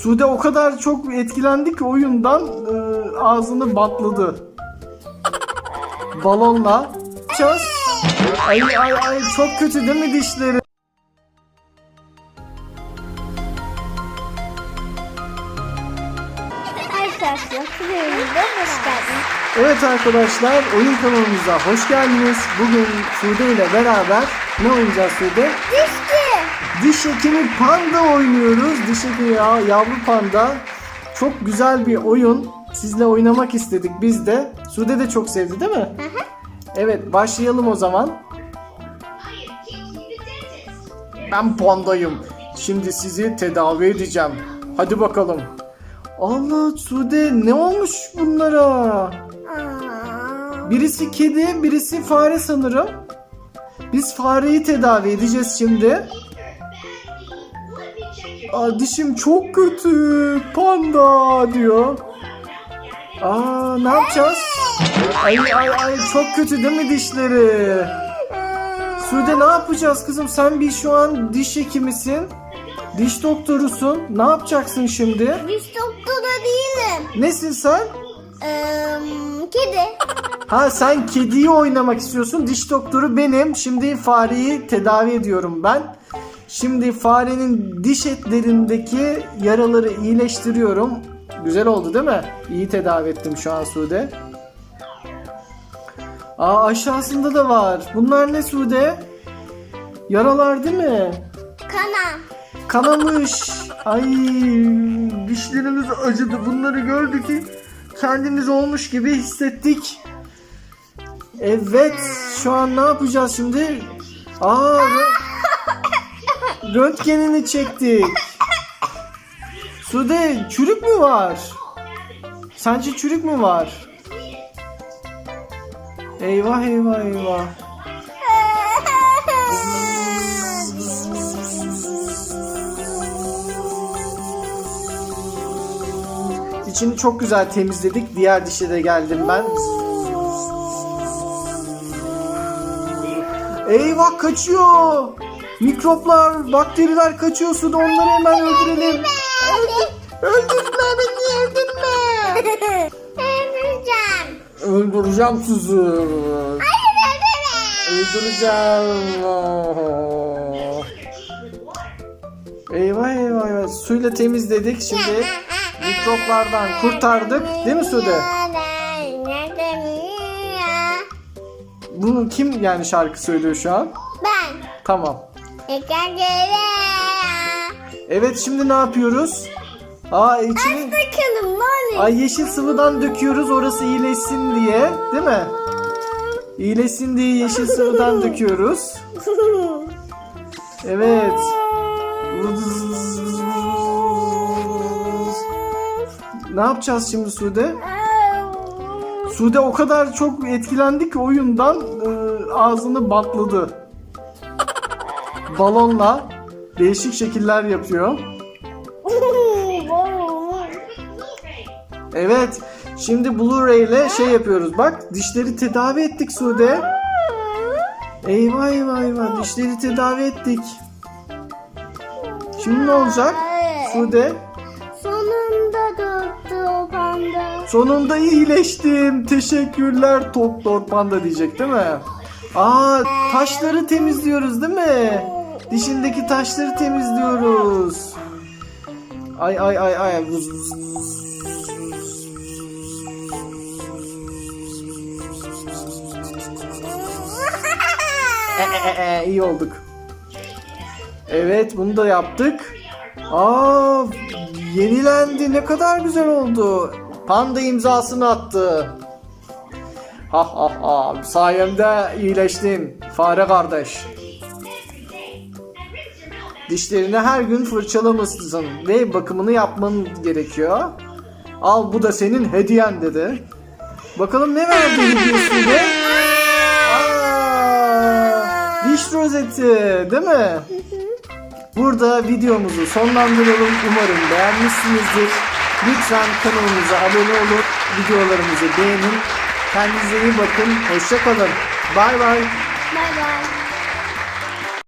Sude o kadar çok etkilendi ki oyundan e, ağzını batladı. Balonla. Çöz. Ay ay ay çok kötü değil mi dişleri? Evet arkadaşlar oyun kanalımıza hoş geldiniz. Bugün Sude ile beraber ne oynayacağız Sude? Düştü. Diş hekimi panda oynuyoruz. Diş hekimi ya, yavru panda. Çok güzel bir oyun. Sizle oynamak istedik biz de. Sude de çok sevdi değil mi? Evet başlayalım o zaman. Ben pandayım. Şimdi sizi tedavi edeceğim. Hadi bakalım. Allah Sude ne olmuş bunlara? Birisi kedi, birisi fare sanırım. Biz fareyi tedavi edeceğiz şimdi. Aa, dişim çok kötü. Panda diyor. Aa ne yapacağız? Ay ay ay çok kötü değil mi dişleri? Sude ne yapacağız kızım? Sen bir şu an diş hekimisin. Diş doktorusun. Ne yapacaksın şimdi? diş doktoru değilim. Nesin sen? Ee, kedi. Ha sen kediyi oynamak istiyorsun. Diş doktoru benim. Şimdi fareyi tedavi ediyorum ben. Şimdi farenin diş etlerindeki yaraları iyileştiriyorum. Güzel oldu değil mi? İyi tedavi ettim şu an Sude. Aa aşağısında da var. Bunlar ne Sude? Yaralar değil mi? Kana. Kanamış. Ay dişlerimiz acıdı. Bunları gördük ki kendimiz olmuş gibi hissettik. Evet. Şu an ne yapacağız şimdi? Aa rö- röntgenini çektik. Sude çürük mü var? Sence çürük mü var? Eyvah eyvah eyvah. İçini çok güzel temizledik. Diğer dişe de geldim ben. Eyvah kaçıyor. Mikroplar, bakteriler kaçıyor suda. Onları hemen öldürelim. Öldürme beni öldürme. Öldüreceğim. Öldüreceğim sizi. Hayır öldürme. Öldüreceğim. Eyvah eyvah eyvah. Suyla temizledik. Şimdi mikroplardan kurtardık. Değil mi Sude? Bunu kim yani şarkı söylüyor şu an? Ben. Tamam. Evet şimdi ne yapıyoruz? Aa içini Bakalım ne ay yeşil sıvıdan döküyoruz orası iyileşsin diye, değil mi? İyileşsin diye yeşil sıvıdan döküyoruz. Evet. Ne yapacağız şimdi Sude? Sude o kadar çok etkilendi ki oyundan e, ağzını batladı. Balonla değişik şekiller yapıyor. Evet. Şimdi Blu-ray ile şey yapıyoruz. Bak dişleri tedavi ettik Sude. Eyvah eyvah eyvah dişleri tedavi ettik. Şimdi ne olacak? Sude Sonunda doktor panda. sonunda iyileştim. Teşekkürler Doktor Panda diyecek değil mi? Aa taşları temizliyoruz değil mi? Dişindeki taşları temizliyoruz. Ay ay ay ay. Vız. E, e, iyi olduk. Evet bunu da yaptık. Aa yenilendi ne kadar güzel oldu. Panda imzasını attı. Ha ha ha sayemde iyileştin fare kardeş. Dişlerini her gün fırçalamışsın ve bakımını yapman gerekiyor. Al bu da senin hediyen dedi. Bakalım ne verdi hediyesiyle? Aa, diş rozeti değil mi? Burada videomuzu sonlandıralım. Umarım beğenmişsinizdir. Lütfen kanalımıza abone olup videolarımızı beğenin. Kendinize iyi bakın. Hoşçakalın. Bay bay.